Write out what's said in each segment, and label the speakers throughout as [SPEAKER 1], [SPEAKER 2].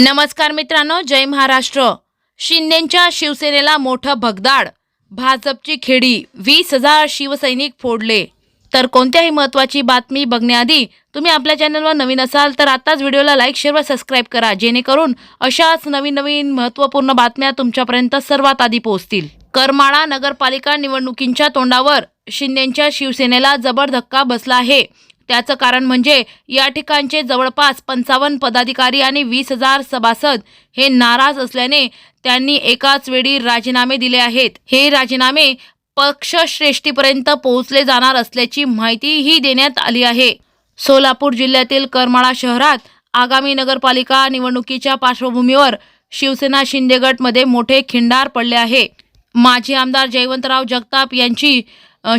[SPEAKER 1] नमस्कार मित्रांनो जय महाराष्ट्र. शिंदेच्या शिवसेनेला मोठं भगदाड. भाजपची खेडी वीस हजार शिवसैनिक फोडले. तर कोणत्याही महत्त्वाची बातमी बघण्याआधी तुम्ही आपल्या चॅनलवर नवीन असाल तर आताच व्हिडिओला लाईक शेअर व सबस्क्राईब करा जेणेकरून अशाच नवीन नवीन महत्त्वपूर्ण बातम्या तुमच्यापर्यंत सर्वात आधी पोहोचतील. करमाळा नगरपालिका निवडणुकींच्या तोंडावर शिंदेच्या शिवसेनेला जबर धक्का बसला आहे. त्याचं कारण म्हणजे या ठिकाणचे जवळपास पंचावन्न पदाधिकारी आणि वीस हजार सभासद हे नाराज असल्याने त्यांनी एकाच वेळी राजीनामे दिले आहेत. हे राजीनामे पक्षश्रेष्ठीपर्यंत पोहोचले जाणार असल्याची माहितीही देण्यात आली आहे. सोलापूर जिल्ह्यातील करमाळा शहरात आगामी नगरपालिका निवडणुकीच्या पार्श्वभूमीवर शिवसेना शिंदेगटमध्ये मोठे खिंडार पडले आहे. माजी आमदार जयवंतराव जगताप यांची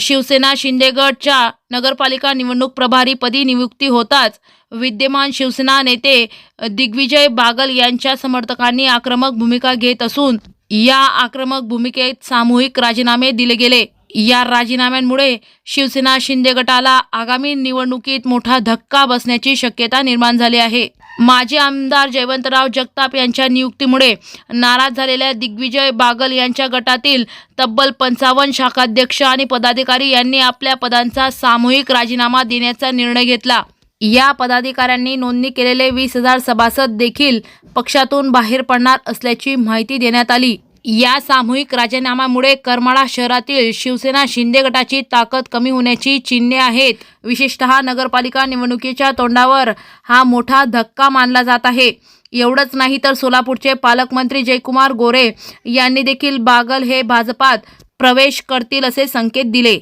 [SPEAKER 1] शिवसेना शिंदेगडच्या नगरपालिका निवडणूक प्रभारीपदी नियुक्ती होताच विद्यमान शिवसेना नेते दिग्विजय बागल यांच्या समर्थकांनी आक्रमक भूमिका घेत असून या आक्रमक भूमिकेत सामूहिक राजीनामे दिले गेले. या राजीनाम्यांमुळे शिवसेना शिंदे गटाला आगामी निवडणुकीत मोठा धक्का बसण्याची शक्यता निर्माण झाली आहे. माजी आमदार जयवंतराव जगताप यांच्या नियुक्तीमुळे नाराज झालेल्या दिग्विजय बागल यांच्या गटातील तब्बल पंचावन्न शाखाध्यक्ष आणि पदाधिकारी यांनी आपल्या पदांचा सामूहिक राजीनामा देण्याचा निर्णय घेतला. या पदाधिकाऱ्यांनी नोंदणी केलेले वीस हजार सभासद देखील पक्षातून बाहेर पडणार असल्याची माहिती देण्यात आली. या सामूहिक राजीनाम्यामुळे करमाळा शहरातील शिवसेना शिंदे गटाची ताकद कमी होण्याची चिन्हे आहेत. विशेषतः नगरपालिका निवडणुकीच्या तोंडावर हा मोठा धक्का मानला जात आहे. एवढंच नाही तर सोलापूरचे पालकमंत्री जयकुमार गोरे यांनी देखील बागल हे भाजपात प्रवेश करतील असे संकेत दिले.